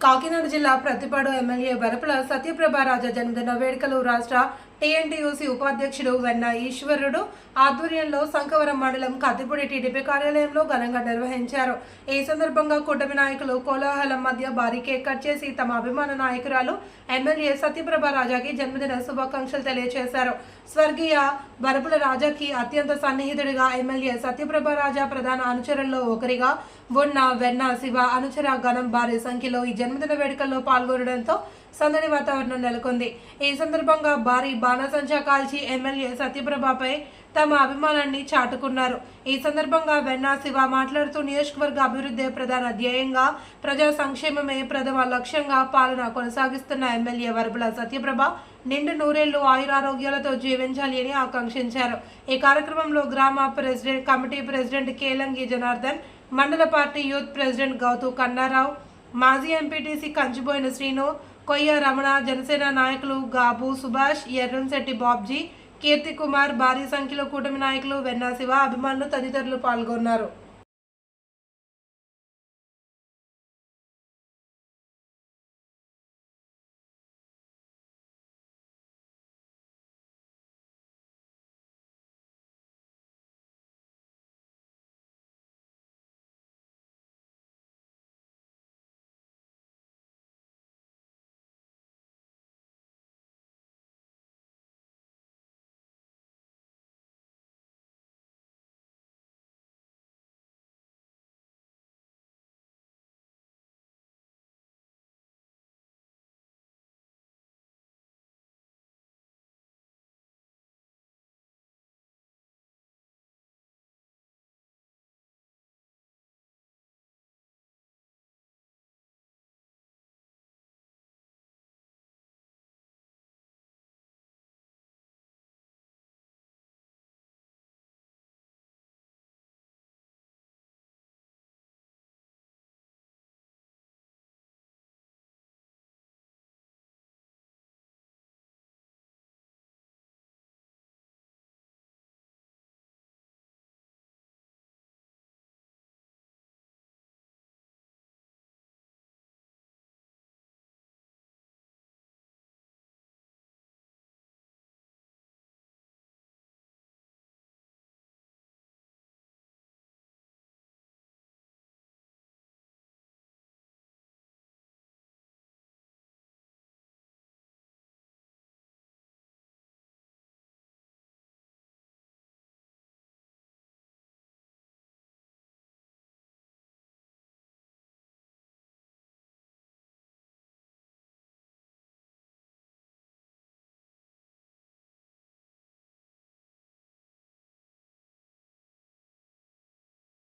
కాకినాడ జిల్లా ప్రతిపాడు ఎమ్మెల్యే వరపల సత్యప్రభ రాజా జన్మదిన వేడుకలు రాష్ట్ర టీఎన్టీయూసీ ఉపాధ్యక్షుడు వెన్న ఈశ్వరుడు ఆధ్వర్యంలో శంఖవరం మండలం కత్తిపూడి టీడీపీ కార్యాలయంలో ఘనంగా నిర్వహించారు. ఈ సందర్భంగా కూటమి నాయకులు కోలాహలం మధ్య భారీ కేక్ కట్ చేసి తమ అభిమాన నాయకురాలు ఎమ్మెల్యే సత్యప్రభ రాజాకి జన్మదిన శుభాకాంక్షలు తెలియజేశారు స్వర్గీయ బరపుల రాజాకి అత్యంత సన్నిహితుడిగా ఎమ్మెల్యే సత్యప్రభ రాజా ప్రధాన అనుచరుల్లో ఒకరిగా ఉన్న వెన్న శివ అనుచర గణం భారీ సంఖ్యలో ఈ జన్మదిన వేడుకల్లో పాల్గొనడంతో సందడి వాతావరణం నెలకొంది. ఈ సందర్భంగా భారీ బాణసంచా కాల్చి ఎమ్మెల్యే సత్యప్రభపై తమ అభిమానాన్ని చాటుకున్నారు. ఈ సందర్భంగా వెన్నా శివ మాట్లాడుతూ నియోజకవర్గ అభివృద్ధి ప్రధాన ధ్యేయంగా ప్రజా సంక్షేమమే ప్రథమ లక్ష్యంగా పాలన కొనసాగిస్తున్న ఎమ్మెల్యే వరపుల సత్యప్రభ నిండు నూరేళ్ళు ఆయురారోగ్యాలతో జీవించాలి అని ఆకాంక్షించారు. ఈ కార్యక్రమంలో గ్రామ president committee president Kelangi Janardhan మండల party youth president Gouthu Kannarao మాజీ ఎంపీటీసీ కంచిబోయిన శ్రీను కొయ్య రమణ జనసేన నాయకులు గాబు సుభాష్ ఎర్రంశెట్టి బాబ్జీ కీర్తి కుమార్ భారీ సంఖ్యలో కూటమి నాయకులు వెన్నా శివ అభిమానులు తదితరులు పాల్గొన్నారు.